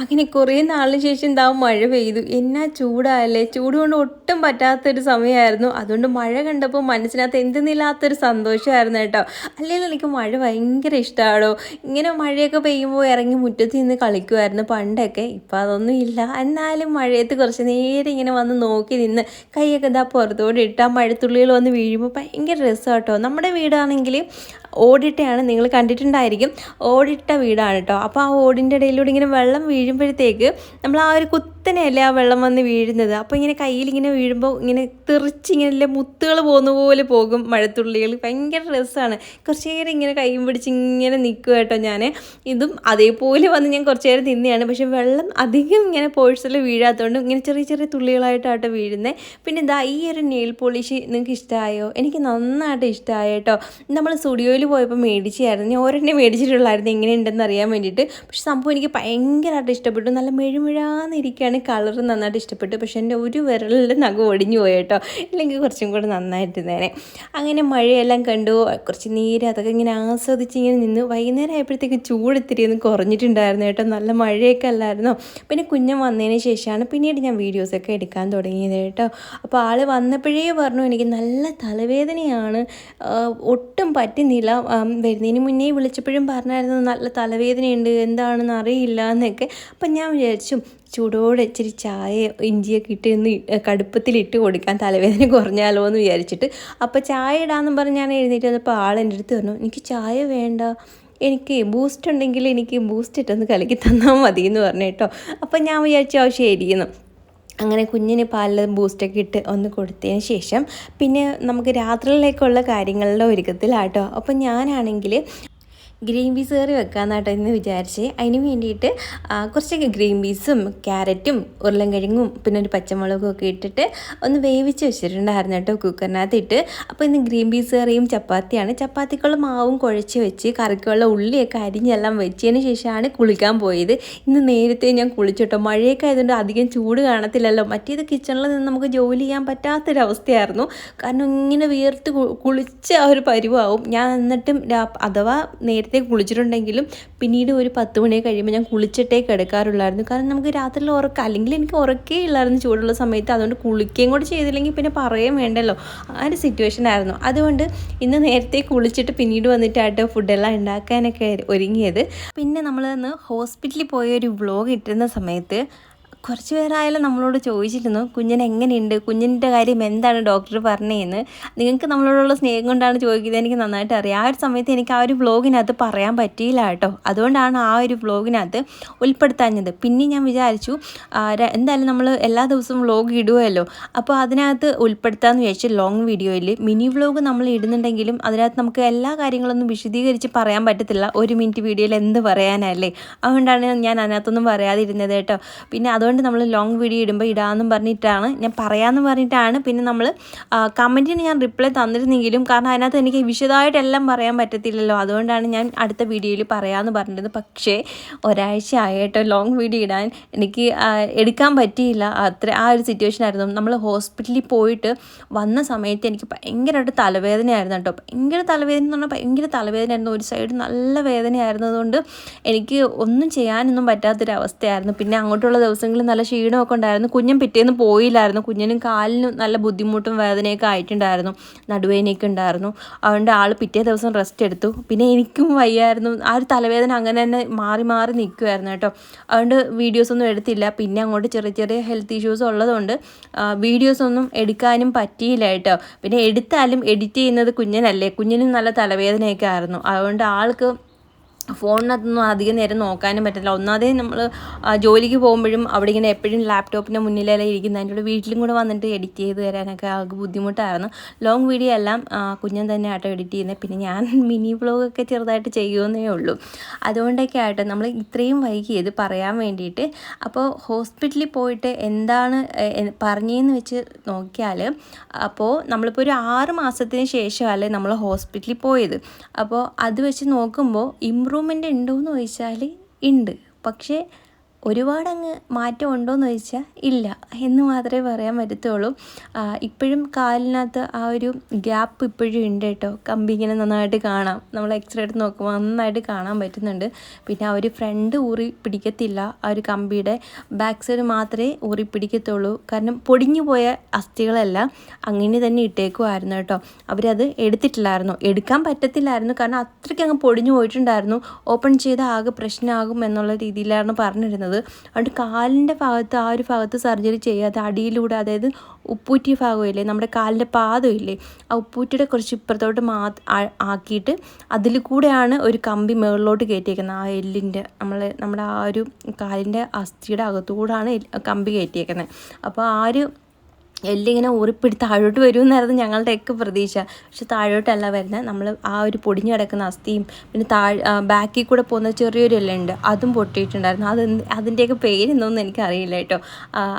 അങ്ങനെ കുറേ നാളിന് ശേഷം എന്താ മഴ പെയ്തു. എന്നാ ചൂടായല്ലേ? ചൂട് കൊണ്ട് ഒട്ടും പറ്റാത്തൊരു സമയമായിരുന്നു. അതുകൊണ്ട് മഴ കണ്ടപ്പോൾ മനസ്സിനകത്ത് എന്തെന്നില്ലാത്തൊരു സന്തോഷമായിരുന്നു കേട്ടോ. അല്ലെങ്കിൽ എനിക്ക് മഴ ഭയങ്കര ഇഷ്ടമാണോ ഇങ്ങനെ മഴയൊക്കെ പെയ്യുമ്പോൾ ഇറങ്ങി മുറ്റത്ത് നിന്ന് കളിക്കുമായിരുന്നു പണ്ടൊക്കെ. ഇപ്പം അതൊന്നും ഇല്ല. എന്നാലും മഴയത്ത് കുറച്ച് നേരം ഇങ്ങനെ വന്ന് നോക്കി നിന്ന് കൈയൊക്കെ ഇതാ പുറത്തോട്ട് ഇട്ട് ആ മഴത്തുള്ളികൾ വന്ന് വീഴുമ്പോൾ ഭയങ്കര രസമാണ് കേട്ടോ നമ്മുടെ വീടാണെങ്കിൽ ഓടിട്ടയാണ് നിങ്ങൾ കണ്ടിട്ടുണ്ടായിരിക്കും. ഓടിട്ട വീടാണ് കേട്ടോ അപ്പോൾ ആ ഓടിന്റെ ഇടയിലൂടെ ഇങ്ങനെ വെള്ളം വീഴുമ്പോഴത്തേക്ക് നമ്മൾ ആ ഒരു കുത്തനെയല്ലേ ആ വെള്ളം വന്ന് വീഴുന്നത്? അപ്പോൾ ഇങ്ങനെ കയ്യിൽ ഇങ്ങനെ വീഴുമ്പോൾ ഇങ്ങനെ തെറിച്ച് ഇങ്ങനെ മുത്തുകൾ പോകുന്ന പോലെ പോകും മഴത്തുള്ളികൾ. ഭയങ്കര രസമാണ് കുറച്ച് നേരം ഇങ്ങനെ കൈയും പിടിച്ച് ഇങ്ങനെ നിൽക്കുക കേട്ടോ ഞാൻ ഇതും അതേപോലെ വന്ന് ഞാൻ കുറച്ച് നേരം തിന്നെയാണ് പക്ഷെ വെള്ളം അധികം ഇങ്ങനെ പോഴ്സിൽ വീഴാത്തതുകൊണ്ട് ഇങ്ങനെ ചെറിയ ചെറിയ തുള്ളികളായിട്ടാട്ടോ വീഴുന്നത് പിന്നെ ഇതാ ഈ ഒരു നെയിൽ പോളിഷ് നിങ്ങൾക്ക് ഇഷ്ടമായോ എനിക്ക് നന്നായിട്ട് ഇഷ്ടമായോട്ടോ നമ്മൾ സ്റ്റുഡിയോയിൽ പോയപ്പോൾ മേടിച്ചായിരുന്നു. ഞാൻ ഒരെണ്ണം മേടിച്ചിട്ടുള്ളായിരുന്നു. എങ്ങനെയുണ്ടെന്ന് അറിയാൻ വേണ്ടിയിട്ട്. പക്ഷെ സംഭവം എനിക്ക് ഭയങ്കരമായിട്ട് ഇഷ്ടപ്പെട്ടു. നല്ല മെഴുമിഴാന്നിരിക്കുകയാണ് കളർ നന്നായിട്ട് ഇഷ്ടപ്പെട്ടു പക്ഷെ എന്റെ ഒരു വിരലിൽ നഗ ഒടിഞ്ഞു പോയി കേട്ടോ ഇല്ലെങ്കിൽ കുറച്ചും കൂടെ നന്നായിട്ടിരുന്നേനെ. അങ്ങനെ മഴയെല്ലാം കണ്ടു. കുറച്ച് നീര് അതൊക്കെ ഇങ്ങനെ ആസ്വദിച്ച് ഇങ്ങനെ നിന്ന് വൈകുന്നേരം ആയപ്പോഴത്തേക്ക് ചൂട് ഇത്തിരി ഒന്ന് കുറഞ്ഞിട്ടുണ്ടായിരുന്നു കേട്ടോ. നല്ല മഴയൊക്കെ അല്ലായിരുന്നോ. പിന്നെ കുഞ്ഞൻ വന്നതിന് ശേഷമാണ് പിന്നീട് ഞാൻ വീഡിയോസൊക്കെ എടുക്കാൻ തുടങ്ങിയത് കേട്ടോ. അപ്പോൾ ആൾ വന്നപ്പോഴേ പറഞ്ഞു എനിക്ക് നല്ല തലവേദനയാണ്. ഒട്ടും പറ്റുന്നില്ല. വരുന്നതിന് മുന്നേ വിളിച്ചപ്പോഴും പറഞ്ഞായിരുന്നു നല്ല തലവേദനയുണ്ട്. എന്താണെന്ന് അറിയില്ല എന്നൊക്കെ. അപ്പം ഞാൻ വിചാരിച്ചു ചൂടോടെ ഇച്ചിരി ചായ ഇഞ്ചിയൊക്കെ ഇട്ട് ഒന്ന് കടുപ്പത്തിലിട്ട് കൊടുക്കാൻ തലവേദന കുറഞ്ഞാലോ എന്ന് വിചാരിച്ചിട്ട്. അപ്പോൾ ചായ ഇടാമെന്ന് പറഞ്ഞ് ഞാൻ എഴുന്നേറ്റ് വന്നപ്പോൾ എന്റെ അടുത്ത് പറഞ്ഞു എനിക്ക് ചായ വേണ്ട. എനിക്ക് ബൂസ്റ്റ് ഉണ്ടെങ്കിൽ എനിക്ക് ബൂസ്റ്റ് ഇട്ടൊന്ന് കലക്കി തന്നാൽ മതി എന്ന് പറഞ്ഞു കേട്ടോ. അപ്പം ഞാൻ വിചാരിച്ചു ആ ശരിയെന്ന്. അങ്ങനെ കുഞ്ഞിന് പാലിൽ ബൂസ്റ്റൊക്കെ ഇട്ട് ഒന്ന് കൊടുത്തതിന് ശേഷം പിന്നെ നമുക്ക് രാത്രിയിലേക്കുള്ള കാര്യങ്ങളുടെ ഒരുക്കത്തിലാട്ടോ. അപ്പം ഞാനാണെങ്കിൽ ഗ്രീൻ പീസ് കറി വെക്കാമെന്നാട്ടോ എന്ന് വിചാരിച്ച്. അതിന് വേണ്ടിയിട്ട് കുറച്ചൊക്കെ ഗ്രീൻ പീസും ക്യാരറ്റും ഉരുളൻകിഴങ്ങും പിന്നെ ഒരു പച്ചമുളകും ഒക്കെ ഇട്ടിട്ട് ഒന്ന് വേവിച്ച് വെച്ചിട്ടുണ്ടായിരുന്നു കേട്ടോ കുക്കറിനകത്ത് ഇട്ട് അപ്പോൾ ഇന്ന് ഗ്രീൻ പീസ് കറിയും ചപ്പാത്തിയാണ്. ചപ്പാത്തിക്കുള്ള മാവും കുഴച്ച് വെച്ച് കറിക്കുള്ള ഉള്ളിയൊക്കെ അരിഞ്ഞെല്ലാം വെച്ചതിന് ശേഷമാണ് കുളിക്കാൻ പോയത്. ഇന്ന് നേരത്തെ ഞാൻ കുളിച്ചിട്ടോ മഴയൊക്കെ ആയതുകൊണ്ട് അധികം ചൂട് കാണത്തില്ലല്ലോ. മറ്റേത് കിച്ചണിൽ നിന്ന് നമുക്ക് ജോലി ചെയ്യാൻ പറ്റാത്തൊരവസ്ഥയായിരുന്നു. കാരണം ഇങ്ങനെ വിയർത്ത് കുളിച്ച കുളിച്ച് ആ ഒരു പരിവാവും. ഞാൻ എന്നിട്ടും അഥവാ നേരത്തെ കുളിച്ചിട്ടുണ്ടെങ്കിലും പിന്നീട് ഒരു പത്ത് മണി കഴിയുമ്പോൾ ഞാൻ കുളിച്ചിട്ടേ കിടക്കാറുള്ളായിരുന്നു. കാരണം നമുക്ക് രാത്രിയിൽ ഉറക്കം അല്ലെങ്കിൽ എനിക്ക് ഉറക്കേ ഇല്ലായിരുന്നു ചൂടുള്ള സമയത്ത്. അതുകൊണ്ട് കുളിക്കുകയും കൂടി ചെയ്തില്ലെങ്കിൽ പിന്നെ പറയുകയും വേണ്ടല്ലോ. ആ ഒരു സിറ്റുവേഷൻ ആയിരുന്നു. അതുകൊണ്ട് ഇന്ന് നേരത്തെ കുളിച്ചിട്ട് പിന്നീട് വന്നിട്ടായിട്ട് ഫുഡെല്ലാം ഉണ്ടാക്കാനൊക്കെ ഒരുങ്ങിയത്. പിന്നെ നമ്മൾ ഇന്ന് ഹോസ്പിറ്റലിൽ പോയ ഒരു വ്ലോഗ് ഇട്ടിരുന്ന സമയത്ത് കുറച്ച് പേരായാലും നമ്മളോട് ചോദിച്ചിരുന്നു കുഞ്ഞിന് എങ്ങനെയുണ്ട്? കുഞ്ഞിന്റെ കാര്യം എന്താണ് ഡോക്ടർ പറഞ്ഞതെന്ന് നിങ്ങൾക്ക് നമ്മളോടുള്ള സ്നേഹം കൊണ്ടാണ് ചോദിക്കുന്നത്. എനിക്ക് നന്നായിട്ട് അറിയാം. ആ ഒരു സമയത്ത് എനിക്ക് ആ ഒരു വ്ലോഗിനകത്ത് പറയാൻ പറ്റിയില്ല കേട്ടോ. അതുകൊണ്ടാണ് ആ ഒരു വ്ലോഗിനകത്ത് ഉൾപ്പെടുത്താഞ്ഞത്. പിന്നെ ഞാൻ വിചാരിച്ചു എന്തായാലും നമ്മൾ എല്ലാ ദിവസവും വ്ലോഗ് ഇടുമല്ലോ അപ്പോൾ അതിനകത്ത് ഉൾപ്പെടുത്താമെന്ന് വിചാരിച്ചു ലോങ് വീഡിയോയിൽ മിനി വ്ളോഗ് നമ്മൾ ഇടുന്നുണ്ടെങ്കിലും അതിനകത്ത് നമുക്ക് എല്ലാ കാര്യങ്ങളൊന്നും വിശദീകരിച്ച് പറയാൻ പറ്റത്തില്ല. ഒരു മിനിറ്റ് വീഡിയോയിൽ എന്ത് പറയാനല്ലേ അതുകൊണ്ടാണ് ഞാൻ അതിനകത്തൊന്നും പറയാതിരുന്നത് കേട്ടോ. പിന്നെ അതുകൊണ്ട് നമ്മൾ ലോങ് വീഡിയോ ഇടുമ്പോൾ ഇടാമെന്നും പറഞ്ഞിട്ടാണ്. ഞാൻ പറയാമെന്ന് പറഞ്ഞിട്ടാണ്. പിന്നെ നമ്മൾ കമന്റിന് ഞാൻ റിപ്ലൈ തന്നിരുന്നെങ്കിലും കാരണം അതിനകത്ത് എനിക്ക് വിശദമായിട്ടെല്ലാം പറയാൻ പറ്റത്തില്ലല്ലോ. അതുകൊണ്ടാണ് ഞാൻ അടുത്ത വീഡിയോയിൽ പറയാമെന്ന് പറഞ്ഞത് പക്ഷേ ഒരാഴ്ച ആയിട്ടോ ലോങ് വീഡിയോ ഇടാൻ എനിക്ക് എടുക്കാൻ പറ്റിയില്ല. അത്ര ആ ഒരു സിറ്റുവേഷൻ ആയിരുന്നു. നമ്മൾ ഹോസ്പിറ്റലിൽ പോയിട്ട് വന്ന സമയത്ത് എനിക്ക് ഭയങ്കരമായിട്ട് തലവേദനയായിരുന്നു കേട്ടോ. ഭയങ്കര തലവേദന എന്ന് പറഞ്ഞാൽ ഭയങ്കര തലവേദനയായിരുന്നു. ഒരു സൈഡ് നല്ല വേദനയായിരുന്നതുകൊണ്ട് എനിക്ക് ഒന്നും ചെയ്യാനൊന്നും പറ്റാത്തൊരവസ്ഥയായിരുന്നു. പിന്നെ അങ്ങോട്ടുള്ള നല്ല ക്ഷീണമൊക്കെ ഉണ്ടായിരുന്നു. കുഞ്ഞും പിറ്റേന്ന് പോയില്ലായിരുന്നു. കുഞ്ഞിനും കാലിനും നല്ല ബുദ്ധിമുട്ടും വേദനയൊക്കെ ആയിട്ടുണ്ടായിരുന്നു. നടുവേദനയൊക്കെ ഉണ്ടായിരുന്നു. അതുകൊണ്ട് ആൾ പിറ്റേ ദിവസം റെസ്റ്റ് എടുത്തു. പിന്നെ എനിക്കും വയ്യായിരുന്നു. ആ ഒരു തലവേദന അങ്ങനെ തന്നെ മാറി മാറി നിൽക്കുമായിരുന്നു കേട്ടോ. അതുകൊണ്ട് വീഡിയോസൊന്നും എടുത്തില്ല. പിന്നെ അങ്ങോട്ട് ചെറിയ ചെറിയ ഹെൽത്ത് ഇഷ്യൂസ് ഉള്ളതുകൊണ്ട് വീഡിയോസൊന്നും എടുക്കാനും പറ്റിയില്ല കേട്ടോ. പിന്നെ എടുത്താലും എഡിറ്റ് ചെയ്യുന്നത് കുഞ്ഞിനല്ലേ? കുഞ്ഞിനും നല്ല തലവേദനയൊക്കെ ആയിരുന്നു. അതുകൊണ്ട് ആൾക്ക് ഫോണിനകത്തൊന്നും അധികം നേരം നോക്കാനും പറ്റില്ല ഒന്നാമതേ നമ്മൾ ജോലിക്ക് പോകുമ്പോഴും അവിടെ ഇങ്ങനെ എപ്പോഴും ലാപ്ടോപ്പിന്റെ മുന്നിലെല്ലാം ഇരിക്കുന്ന. അതിന്റെ കൂടെ വീട്ടിലും കൂടെ വന്നിട്ട് എഡിറ്റ് ചെയ്ത് തരാനൊക്കെ ആൾക്ക് ബുദ്ധിമുട്ടായിരുന്നു. ലോങ് വീഡിയോ എല്ലാം കുഞ്ഞൻ തന്നെ ആട്ടോ എഡിറ്റ് ചെയ്യുന്നത് പിന്നെ ഞാൻ മിനി വ്ലോഗൊക്കെ ചെറുതായിട്ട് ചെയ്യുമെന്നേ ഉള്ളൂ. അതുകൊണ്ടൊക്കെ ആയിട്ട് നമ്മൾ ഇത്രയും വൈകി വൈകിയത് പറയാൻ വേണ്ടിയിട്ട് അപ്പോൾ ഹോസ്പിറ്റലിൽ പോയിട്ട് എന്താണ് പറഞ്ഞതെന്ന് വെച്ച് നോക്കിയാൽ അപ്പോൾ നമ്മളിപ്പോൾ ഒരു ആറ് മാസത്തിന് ശേഷമല്ലേ നമ്മൾ ഹോസ്പിറ്റലിൽ പോയത്. അപ്പോൾ അത് വെച്ച് നോക്കുമ്പോൾ ഇമ്പ്രൂവ്മെന്റ് ഉണ്ടോ എന്ന് ചോദിച്ചാൽ ഉണ്ട് പക്ഷേ ഒരുപാട് അങ്ങ് മാറ്റം ഉണ്ടോയെന്ന് ചോദിച്ചാൽ ഇല്ല. എന്ന് മാത്രമേ പറയാൻ പറ്റത്തുള്ളൂ. ഇപ്പോഴും കാലിനകത്ത് ആ ഒരു ഗ്യാപ്പ് ഇപ്പോഴും ഉണ്ട് കേട്ടോ. കമ്പി ഇങ്ങനെ നന്നായിട്ട് കാണാം. നമ്മൾ എക്സ്റേ എടുത്ത് നോക്കുമ്പോൾ നന്നായിട്ട് കാണാൻ പറ്റുന്നുണ്ട്. പിന്നെ ആ ഒരു ഫ്രണ്ട് ഊറി പിടിക്കത്തില്ല. ആ ഒരു കമ്പിയുടെ ബാക്ക് സൈഡ് മാത്രമേ ഊറി പിടിക്കത്തുള്ളൂ. കാരണം പൊടിഞ്ഞു പോയ അസ്ഥികളല്ല. അങ്ങനെ തന്നെ ഇട്ടേക്കുമായിരുന്നു കേട്ടോ. അവരത് എടുത്തിട്ടില്ലായിരുന്നു. എടുക്കാൻ പറ്റത്തില്ലായിരുന്നു. കാരണം അത്രയ്ക്ക് അങ്ങ് പൊടിഞ്ഞു പോയിട്ടുണ്ടായിരുന്നു. ഓപ്പൺ ചെയ്താൽ ആകെ പ്രശ്നമാകും എന്നുള്ള രീതിയിലായിരുന്നു പറഞ്ഞിരുന്നത്. അതുകൊണ്ട് കാലിന്റെ ഭാഗത്ത് ആ ഒരു ഭാഗത്ത് സർജറി ചെയ്യാതെ അടിയിലൂടെ അതായത് ഉപ്പൂറ്റിയ ഭാഗമില്ലേ നമ്മുടെ കാലിന്റെ പാദമില്ലേ ആ ഉപ്പൂറ്റിയുടെ കുറച്ച് ഇപ്പുറത്തോട്ട് മാ ആക്കിയിട്ട് അതിൽ കൂടെയാണ് ഒരു കമ്പി മുകളിലോട്ട് കയറ്റിയേക്കുന്നത്. ആ എല്ലിന്റെ നമ്മൾ നമ്മുടെ ആ ഒരു കാലിന്റെ അസ്ഥിയുടെ അകത്തുകൂടാണ് കമ്പി കയറ്റിയേക്കുന്നത്. അപ്പോൾ ആ ഒരു എല്ലിങ്ങനെ ഊറിപ്പിടി താഴോട്ട് വരുമെന്നായിരുന്നു ഞങ്ങളുടെയൊക്കെ പ്രതീക്ഷ. പക്ഷെ താഴോട്ടല്ല വരുന്നത്. നമ്മൾ ആ ഒരു പൊടിഞ്ഞു കിടക്കുന്ന അസ്ഥിയും പിന്നെ താഴ് ബാക്കിൽ കൂടെ പോകുന്ന ചെറിയൊരു എല്ലുണ്ട്. അതും പൊട്ടിയിട്ടുണ്ടായിരുന്നു. അത് അതിന്റെയൊക്കെ പേരെന്തോന്നും എനിക്കറിയില്ല കേട്ടോ.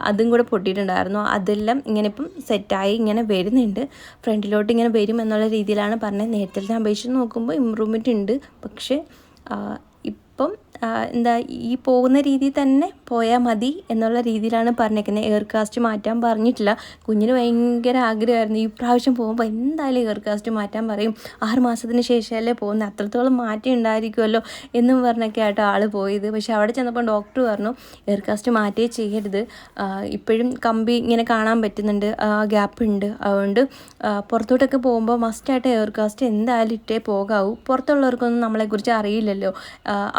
അതും കൂടെ പൊട്ടിയിട്ടുണ്ടായിരുന്നു. അതെല്ലാം ഇങ്ങനെ ഇപ്പം സെറ്റായി ഇങ്ങനെ വരുന്നുണ്ട്. ഫ്രണ്ടിലോട്ട് ഇങ്ങനെ വരും എന്നുള്ള രീതിയിലാണ് പറഞ്ഞത്. നേരത്തെ ഞാൻ അപേക്ഷിച്ച് നോക്കുമ്പോൾ ഇമ്പ്രൂവ്മെന്റ് ഉണ്ട്. പക്ഷേ എന്താ ഈ പോകുന്ന രീതി തന്നെ പോയാൽ മതി എന്നുള്ള രീതിയിലാണ് പറഞ്ഞേക്കുന്നത്. എയർ കാസ്റ്റ് മാറ്റാൻ പറഞ്ഞിട്ടില്ല. കുഞ്ഞിന് ഭയങ്കര ആഗ്രഹമായിരുന്നു. ഈ പ്രാവശ്യം പോകുമ്പോൾ എന്തായാലും എയർ കാസ്റ്റ് മാറ്റാൻ പറയും. ആറ് മാസത്തിന് ശേഷമല്ലേ പോകുന്നത് അത്രത്തോളം മാറ്റം ഉണ്ടായിരിക്കുമല്ലോ എന്നും പറഞ്ഞൊക്കെ ആയിട്ട് ആൾ പോയത്. പക്ഷേ അവിടെ ചെന്നപ്പോൾ ഡോക്ടർ പറഞ്ഞു എയർ കാസ്റ്റ് മാറ്റേ ചെയ്യരുത്. ഇപ്പോഴും കമ്പി ഇങ്ങനെ കാണാൻ പറ്റുന്നുണ്ട്. ഗ്യാപ്പ് ഉണ്ട്. അതുകൊണ്ട് പുറത്തോട്ടൊക്കെ പോകുമ്പോൾ മസ്റ്റായിട്ട് എയർ കാസ്റ്റ് എന്തായാലും ഇട്ടേ പോകാവൂ. പുറത്തുള്ളവർക്കൊന്നും നമ്മളെക്കുറിച്ച് അറിയില്ലല്ലോ.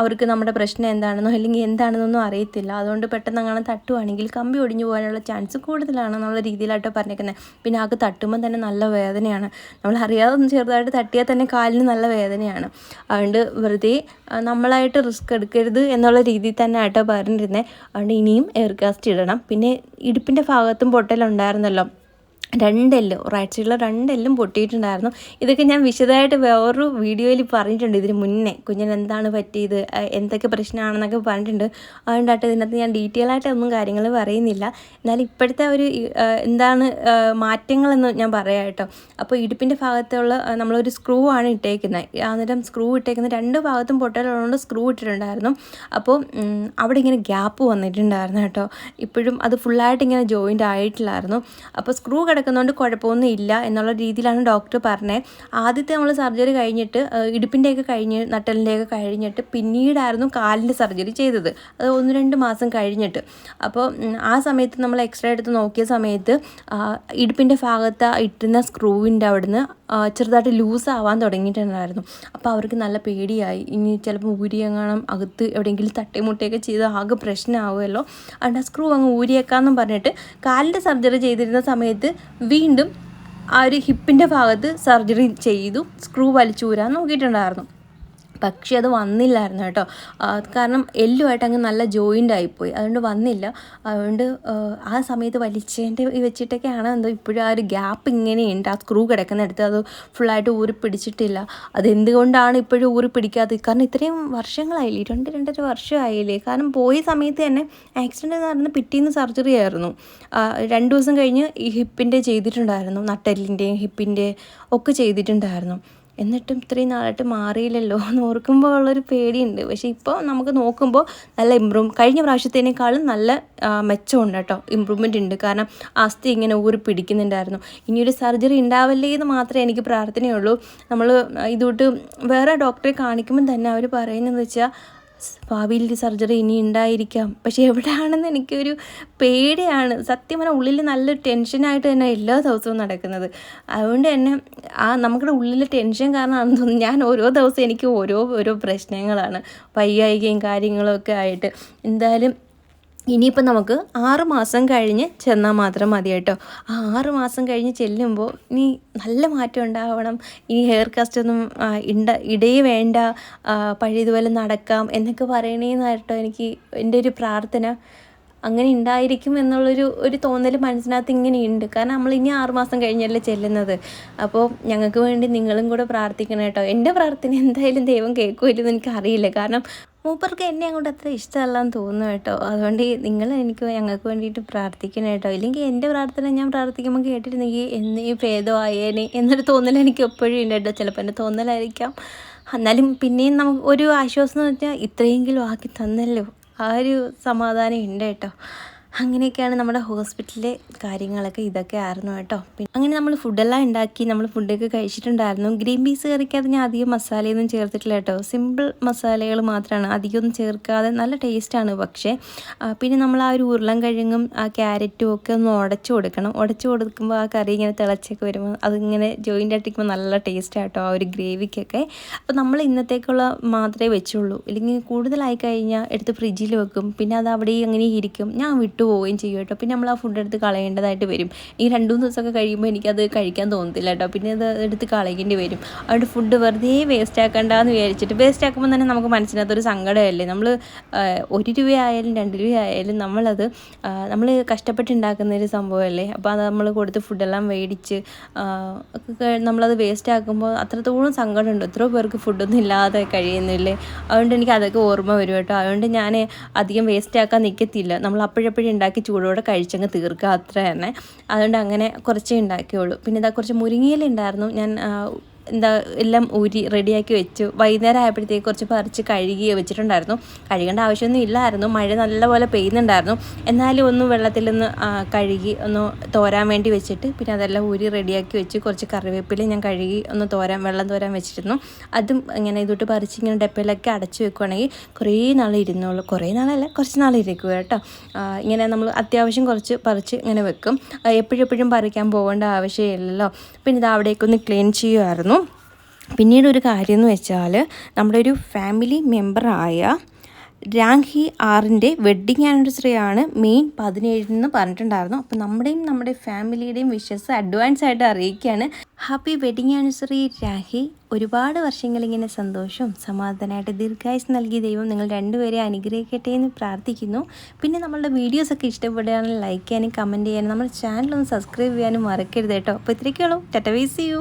അവർക്ക് നമ്മുടെ പ്രശ്നം എന്താണെന്നോ അല്ലെങ്കിൽ എന്താണെന്നൊന്നും അറിയത്തില്ല. അതുകൊണ്ട് പെട്ടെന്ന് അങ്ങനെ തട്ടുവാണെങ്കിൽ കമ്പി ഒടിഞ്ഞു പോകാനുള്ള ചാൻസ് കൂടുതലാണെന്നുള്ള രീതിയിലായിട്ട് പറഞ്ഞേക്കുന്നത് പിന്നെ ആൾക്ക് തട്ടുമ്പോൾ തന്നെ നല്ല വേദനയാണ്. നമ്മൾ അറിയാതെ ഒന്ന് ചെറുതായിട്ട് തട്ടിയാൽ തന്നെ കാലിന് നല്ല വേദനയാണ്. അതുകൊണ്ട് വെറുതെ നമ്മളായിട്ട് റിസ്ക് എടുക്കരുത് എന്നുള്ള രീതിയിൽ തന്നെ ആയിട്ടോ പറഞ്ഞിരുന്നത് അതുകൊണ്ട് ഇനിയും എയർ കാസ്റ്റ് ഇടണം. പിന്നെ ഇടുപ്പിന്റെ ഭാഗത്തും പൊട്ടലുണ്ടായിരുന്നല്ലോ. രണ്ടെല്ലും റൈറ്റ് സൈഡിലെ രണ്ടെല്ലും പൊട്ടിയിട്ടുണ്ടായിരുന്നു. ഇതൊക്കെ ഞാൻ വിശദമായിട്ട് വേറൊരു വീഡിയോയിൽ പറഞ്ഞിട്ടുണ്ട് ഇതിന് മുന്നേ. കുഞ്ഞിന് എന്താണ് പറ്റിയത് എന്തൊക്കെ പ്രശ്നമാണെന്നൊക്കെ പറഞ്ഞിട്ടുണ്ട്. അതുകൊണ്ടായിട്ട് ഇതിനകത്ത് ഞാൻ ഡീറ്റെയിൽ ആയിട്ട് ഒന്നും കാര്യങ്ങൾ പറയുന്നില്ല. എന്നാലും ഇപ്പോഴത്തെ ഒരു എന്താണ് മാറ്റങ്ങളെന്ന് ഞാൻ പറയാം കേട്ടോ. അപ്പോൾ ഇടുപ്പിന്റെ ഭാഗത്തുള്ള നമ്മളൊരു സ്ക്രൂ ആണ് ഇട്ടേക്കുന്നത്. അന്നേരം സ്ക്രൂ ഇട്ടേക്കുന്ന രണ്ട് ഭാഗത്തും പൊട്ടലുള്ളതുകൊണ്ട് സ്ക്രൂ ഇട്ടിട്ടുണ്ടായിരുന്നു. അപ്പോൾ അവിടെ ഇങ്ങനെ ഗ്യാപ്പ് വന്നിട്ടുണ്ടായിരുന്നു കേട്ടോ. ഇപ്പോഴും അത് ഫുള്ളായിട്ട് ഇങ്ങനെ ജോയിന്റ് ആയിട്ടില്ലായിരുന്നു അപ്പോൾ സ്ക്രൂ കിടക്കുന്നതുകൊണ്ട് കുഴപ്പമൊന്നും ഇല്ല എന്നുള്ള രീതിയിലാണ് ഡോക്ടർ പറഞ്ഞത് ആദ്യത്തെ നമ്മൾ സർജറി കഴിഞ്ഞിട്ട് ഇടുപ്പിന്റെയൊക്കെ കഴിഞ്ഞ് നട്ടലിന്റെയൊക്കെ കഴിഞ്ഞിട്ട് പിന്നീടായിരുന്നു കാലിന്റെ സർജറി ചെയ്തത്. അത് ഒന്ന് രണ്ട് മാസം കഴിഞ്ഞിട്ട്. അപ്പോൾ ആ സമയത്ത് നമ്മൾ എക്സ്റേ എടുത്ത് നോക്കിയ സമയത്ത് ഇടുപ്പിന്റെ ഭാഗത്ത് ഇട്ടുന്ന സ്ക്രൂവിന്റെ അവിടുന്ന് ചെറുതായിട്ട് ലൂസ് ആവാൻ തുടങ്ങിയിട്ടുണ്ടായിരുന്നു. അപ്പോൾ അവർക്ക് നല്ല പേടിയായി. ഇനി ചിലപ്പോൾ ഊരിയെങ്ങാനും അകത്ത് എവിടെയെങ്കിലും തട്ടിമുട്ടിയൊക്കെ ചെയ്ത് ആകെ പ്രശ്നമാവുമല്ലോ അതുകൊണ്ട് ആ സ്ക്രൂ അങ്ങ് ഊരിയേക്കാമെന്നും പറഞ്ഞിട്ട് കാലിന്റെ സർജറി ചെയ്തിരുന്ന സമയത്ത് വീണ്ടും ആ ഒരു ഹിപ്പിന്റെ ഭാഗത്ത് സർജറി ചെയ്തു സ്ക്രൂ വലിച്ചൂരാൻ നോക്കിയിട്ടുണ്ടായിരുന്നു. പക്ഷേ അത് വന്നില്ലായിരുന്നു കേട്ടോ. കാരണം എല്ലുമായിട്ട് അങ്ങ് നല്ല ജോയിന്റ് ആയിപ്പോയി. അതുകൊണ്ട് വന്നില്ല. അതുകൊണ്ട് ആ സമയത്ത് വലിച്ചതിന്റെ വെച്ചിട്ടൊക്കെയാണ് എന്തോ ഇപ്പോഴും ആ ഒരു ഗ്യാപ്പ് ഇങ്ങനെയുണ്ട്. ആ സ്ക്രൂ കിടക്കുന്നിടത്ത് അത് ഫുള്ളായിട്ട് ഊരി പിടിച്ചിട്ടില്ല. അതെന്തുകൊണ്ടാണ് ഇപ്പോഴും ഊരി പിടിക്കാത്തത്? കാരണം ഇത്രയും വർഷങ്ങളായില്ലേ? രണ്ട് രണ്ടര വർഷമായില്ലേ? കാരണം പോയ സമയത്ത് തന്നെ ആക്സിഡന്റ് നടന്ന് പിറ്റീന്ന് സർജറി ആയിരുന്നു. രണ്ട് ദിവസം കഴിഞ്ഞ് ഈ ഹിപ്പിന്റെ ചെയ്തിട്ടുണ്ടായിരുന്നു. നട്ടെല്ലിന്റെയും ഹിപ്പിന്റെ ഒക്കെ ചെയ്തിട്ടുണ്ടായിരുന്നു. എന്നിട്ടും ഇത്രയും നാളായിട്ട് മാറിയില്ലല്ലോ എന്ന് ഓർക്കുമ്പോൾ ഉള്ളൊരു പേടിയുണ്ട്. പക്ഷേ ഇപ്പോൾ നമുക്ക് നോക്കുമ്പോൾ നല്ല ഇമ്പ്രൂവ് കഴിഞ്ഞ പ്രാവശ്യത്തേനേക്കാളും നല്ല മെച്ചമുണ്ട് കേട്ടോ. ഇമ്പ്രൂവ്മെന്റ് ഉണ്ട്. കാരണം അസ്ഥി ഇങ്ങനെ ഊറി പിടിക്കുന്നുണ്ടായിരുന്നു. ഇനിയൊരു സർജറി ഉണ്ടാവല്ലേ എന്ന് മാത്രമേ എനിക്ക് പ്രാർത്ഥനയുള്ളൂ. നമ്മൾ ഇതുകൊണ്ട് വേറെ ഡോക്ടറെ കാണിക്കുമ്പോൾ തന്നെ അവർ പറയുന്നതെന്ന് വെച്ചാൽ ഭാവിയിൽ സർജറി ഇനി ഉണ്ടായിരിക്കാം. പക്ഷേ എവിടെയാണെന്ന് എനിക്കൊരു പേടിയാണ്. സത്യം പറഞ്ഞാൽ ഉള്ളിൽ നല്ല ടെൻഷനായിട്ട് തന്നെ എല്ലാ ദിവസവും നടക്കുന്നത്. അതുകൊണ്ട് തന്നെ ആ നമ്മുടെ ഉള്ളിലെ ടെൻഷൻ കാരണമാണെന്ന് തോന്നുന്നു. ഞാൻ ഓരോ ദിവസവും എനിക്ക് ഓരോ ഓരോ പ്രശ്നങ്ങളാണ്. വയ്യായികയും കാര്യങ്ങളൊക്കെ ആയിട്ട്. എന്തായാലും ഇനിയിപ്പോൾ നമുക്ക് ആറ് മാസം കഴിഞ്ഞ് ചെന്നാൽ മാത്രം മതി കേട്ടോ. ആ ആറ് മാസം കഴിഞ്ഞ് ചെല്ലുമ്പോൾ ഇനി നല്ല മാറ്റം ഉണ്ടാവണം. ഈ ഹെയർ കാസ്റ്റ് ഒന്നും ഇണ്ട ഇടേ വേണ്ട. പഴയതുപോലെ നടക്കാം എന്നൊക്കെ പറയണേന്നായിട്ടോ എനിക്ക് എന്റെ ഒരു പ്രാർത്ഥന. അങ്ങനെ ഉണ്ടായിരിക്കും എന്നുള്ളൊരു ഒരു തോന്നൽ മനസ്സിനകത്ത് ഇങ്ങനെയുണ്ട് കാരണം നമ്മൾ ഇനി ആറുമാസം കഴിഞ്ഞല്ലേ ചെല്ലുന്നത്. അപ്പോൾ ഞങ്ങൾക്ക് വേണ്ടി നിങ്ങളും കൂടെ പ്രാർത്ഥിക്കണം കേട്ടോ. എന്റെ പ്രാർത്ഥന എന്തായാലും ദൈവം കേൾക്കുമില്ലെന്ന് എനിക്ക് അറിയില്ല കാരണം മൂപ്പർക്ക് എന്നെ അങ്ങോട്ട് അത്ര ഇഷ്ടമല്ലെന്ന് തോന്നുന്നു കേട്ടോ. അതുകൊണ്ട് നിങ്ങൾ എനിക്ക് ഞങ്ങൾക്ക് വേണ്ടിയിട്ട് പ്രാർത്ഥിക്കണം കേട്ടോ. ഇല്ലെങ്കിൽ എന്റെ പ്രാർത്ഥന ഞാൻ പ്രാർത്ഥിക്കുമ്പോൾ കേട്ടിരുന്നെങ്കിൽ എന്ന് ഈ ഭേദമായേനെ എന്നൊരു തോന്നൽ എനിക്ക് എപ്പോഴും ഉണ്ട് കേട്ടോ. ചിലപ്പോൾ എന്റെ തോന്നലായിരിക്കാം. എന്നാലും പിന്നെയും നമുക്ക് ഒരു ആശ്വാസം എന്ന് വെച്ചാൽ ഇത്രയെങ്കിലും ആക്കി തന്നല്ലോ. ആ ഒരു സമാധാനം ഉണ്ട് കേട്ടോ. അങ്ങനെയൊക്കെയാണ് നമ്മുടെ ഹോസ്പിറ്റലിലെ കാര്യങ്ങളൊക്കെ ഇതൊക്കെ ആയിരുന്നു കേട്ടോ. അങ്ങനെ നമ്മൾ ഫുഡെല്ലാം ഉണ്ടാക്കി നമ്മൾ ഫുഡൊക്കെ കഴിച്ചിട്ടുണ്ടായിരുന്നു. ഗ്രീൻ പീസ് കറിക്കകത്ത് ഞാൻ അധികം മസാലയൊന്നും ചേർത്തിട്ടില്ല കേട്ടോ. സിമ്പിൾ മസാലകൾ മാത്രമാണ്. അധികമൊന്നും ചേർക്കാതെ നല്ല ടേസ്റ്റാണ് പക്ഷേ പിന്നെ നമ്മൾ ആ ഒരു ഉരുളം കഴുങ്ങും ആ ക്യാരറ്റും ഒക്കെ ഒന്ന് ഉടച്ചു കൊടുക്കണം. ഉടച്ചു കൊടുക്കുമ്പോൾ ആ കറി ഇങ്ങനെ തിളച്ചൊക്കെ വരുമ്പോൾ അതിങ്ങനെ ജോയിന്റ് ആയിട്ടിരിക്കുമ്പോൾ നല്ല ടേസ്റ്റാണ് ആട്ടോ ആ ഒരു ഗ്രേവിക്കൊക്കെ. അപ്പോൾ നമ്മൾ ഇന്നത്തേക്കുള്ള മാത്രമേ വെച്ചുള്ളൂ. ഇല്ലെങ്കിൽ കൂടുതലായി കഴിഞ്ഞാൽ എടുത്ത് ഫ്രിഡ്ജിൽ വെക്കും. പിന്നെ അത് അവിടെ അങ്ങനെ ഇരിക്കും. ഞാൻ വിട്ടു പോവുകയും ചെയ്യും കേട്ടോ. പിന്നെ നമ്മൾ ആ ഫുഡ് എടുത്ത് കളയേണ്ടതായിട്ട് വരും. ഈ രണ്ട് മൂന്ന് ദിവസമൊക്കെ കഴിയുമ്പോൾ എനിക്കത് കഴിക്കാൻ തോന്നത്തില്ല കേട്ടോ. പിന്നെ അത് എടുത്ത് കളയേണ്ടി വരും. അതുകൊണ്ട് ഫുഡ് വെറുതെ വേസ്റ്റ് ആക്കണ്ടെന്ന് വിചാരിച്ചിട്ട് വേസ്റ്റ് ആക്കുമ്പോൾ തന്നെ നമുക്ക് മനസ്സിനകത്തൊരു സങ്കടമല്ലേ? നമ്മൾ ഒരു രൂപയായാലും രണ്ട് രൂപയായാലും നമ്മളത് നമ്മൾ കഷ്ടപ്പെട്ട് ഉണ്ടാക്കുന്ന ഒരു സംഭവമല്ലേ? അപ്പോൾ അത് നമ്മൾ കൊടുത്ത് ഫുഡെല്ലാം മേടിച്ച് നമ്മളത് വേസ്റ്റ് ആക്കുമ്പോൾ അത്രത്തോളം സങ്കടമുണ്ട്. എത്രയോ പേർക്ക് ഫുഡൊന്നും ഇല്ലാതെ കഴിയുന്നില്ലേ? അതുകൊണ്ട് എനിക്ക് അതൊക്കെ ഓർമ്മ വരും കേട്ടോ. അതുകൊണ്ട് ഞാൻ അധികം വേസ്റ്റ് ആക്കാൻ നിൽക്കത്തില്ല നമ്മൾ അപ്പോഴപ്പോഴും ഉണ്ടാക്കി ചൂടോടെ കഴിച്ചങ്ങ് തീർക്കുക അത്ര തന്നെ അതുകൊണ്ട് അങ്ങനെ കുറച്ചേ ഉണ്ടാക്കിയുള്ളൂ. പിന്നെ ഇതാ കുറച്ച് മുരിങ്ങയില ഉണ്ടായിരുന്നു. ഞാൻ എന്താ എല്ലാം ഊരി റെഡിയാക്കി വെച്ചു. വൈകുന്നേരം ആയപ്പോഴത്തേക്ക് കുറച്ച് പറിച്ച് കഴുകി വെച്ചിട്ടുണ്ടായിരുന്നു. കഴുകേണ്ട ആവശ്യമൊന്നും ഇല്ലായിരുന്നു. മഴ നല്ലപോലെ പെയ്യുന്നുണ്ടായിരുന്നു. എന്നാലും ഒന്ന് വെള്ളത്തിൽ ആ, കഴുകി ഒന്ന് തോരാൻ വേണ്ടി വെച്ചിട്ട് പിന്നെ അതെല്ലാം ഊരി റെഡിയാക്കി വെച്ച്. കുറച്ച് കറിവേപ്പില ഞാൻ കഴുകി ഒന്ന് തോരാൻ വെള്ളം തോരാൻ വെച്ചിരുന്നു. അതും ഇങ്ങനെ ഇതോട്ട് പറിച്ച് ഇങ്ങനെ ഡപ്പയിലൊക്കെ അടച്ചു വെക്കുവാണെങ്കിൽ കുറേ നാൾ ഇരുന്നോളൂ. കുറേ നാളല്ല കുറച്ച് നാൾ ഇരിക്കുക കേട്ടോ. ഇങ്ങനെ നമ്മൾ അത്യാവശ്യം കുറച്ച് പറിച്ച് ഇങ്ങനെ വെക്കും. എപ്പോഴും എപ്പോഴും പറിക്കാൻ പോകേണ്ട ആവശ്യമില്ലല്ലോ. പിന്നെ ഇത് അവിടേക്കൊന്ന് ക്ലീൻ ചെയ്യുമായിരുന്നു പിന്നീട് ഒരു കാര്യം എന്ന് വെച്ചാൽ നമ്മുടെ ഒരു ഫാമിലി മെമ്പറായ രാഖി ആറിന്റെ വെഡ്ഡിങ് ആനിവേഴ്സറി ആണ് മെയ് പതിനേഴിന് പറഞ്ഞിട്ടുണ്ടായിരുന്നു. അപ്പോൾ നമ്മുടെയും നമ്മുടെ ഫാമിലിയുടെയും വിഷസ് അഡ്വാൻസ് ആയിട്ട് അറിയിക്കുകയാണ്. Happy wedding anniversary Rahi. ഒരുപാട് വർഷങ്ങളിങ്ങനെ സന്തോഷവും സമാധാനമായിട്ട് ദീർഘായുസ് നൽകിയ ദൈവം നിങ്ങൾ രണ്ടുപേരെ അനുഗ്രഹിക്കട്ടെ എന്ന് പ്രാർത്ഥിക്കുന്നു. പിന്നെ നമ്മളുടെ വീഡിയോസൊക്കെ ഇഷ്ടപ്പെടുകയാണെങ്കിൽ ലൈക്ക് ചെയ്യാനും കമന്റ് ചെയ്യാനും നമ്മുടെ ചാനൽ ഒന്ന് സബ്സ്ക്രൈബ് ചെയ്യാനും മറക്കരുത് കേട്ടോ. അപ്പോൾ ഇത്രയൊക്കെയുള്ളൂ. ടെറ്റവേസ് ചെയ്യൂ